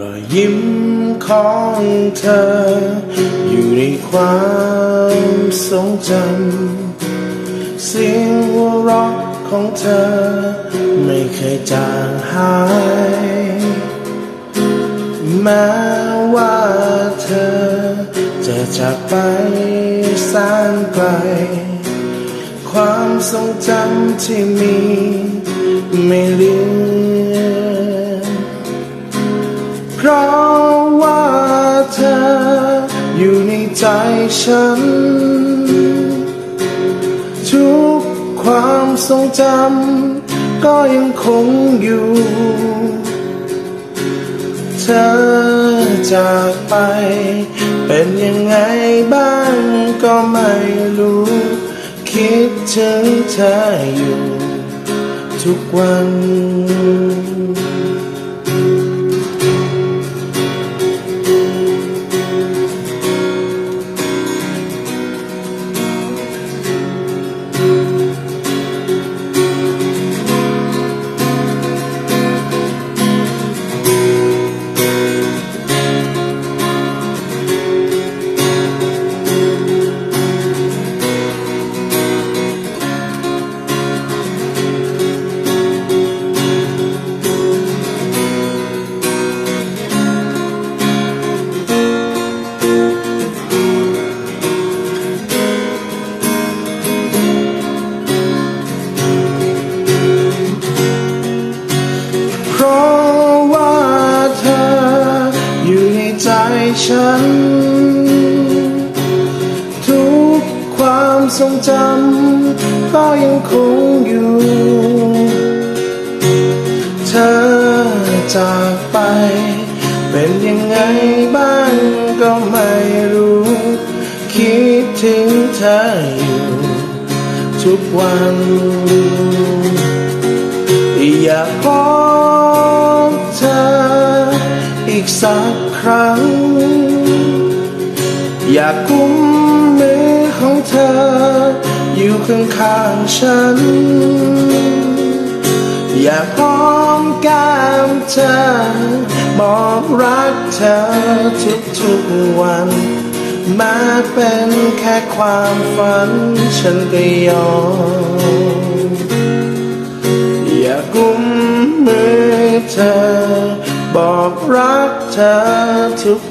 รอยยิ้มของเธอ อยู่ในความทรงจำเสียงหัวเราะของเธอ ไม่เคยจางหาย แม้ว่าเธอ จะจากไปแสนไกล ความทรงจำที่มี ใจฉัน ทุกความทรงจำก็ยังคงอยู่ เธอจากไป เป็นยังไงบ้างก็ไม่รู้ คิดถึงเธออยู่ ทุกวัน ฉัน ทุกความทรงจำก็ยังคงอยู่ เธอจากไป เป็นยังไงบ้างก็ไม่รู้ คิดถึงเธออยู่ทุกวันอยากพบเธออีกสักครั้ง อยากกุมมือของเธอ อยู่ข้างๆฉัน อยากหอมแก้มเธอบอกรักเธอทุกๆวันมาเป็นแค่ความฝัน ฉันก็ยอมอยากกุมมือเธอ บอกรักเธอ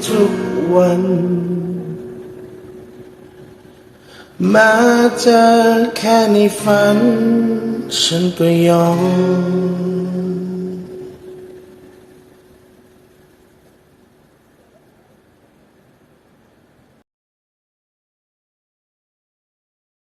ทุกๆวัน มาเจอแค่ในฝัน ฉันก็ยอม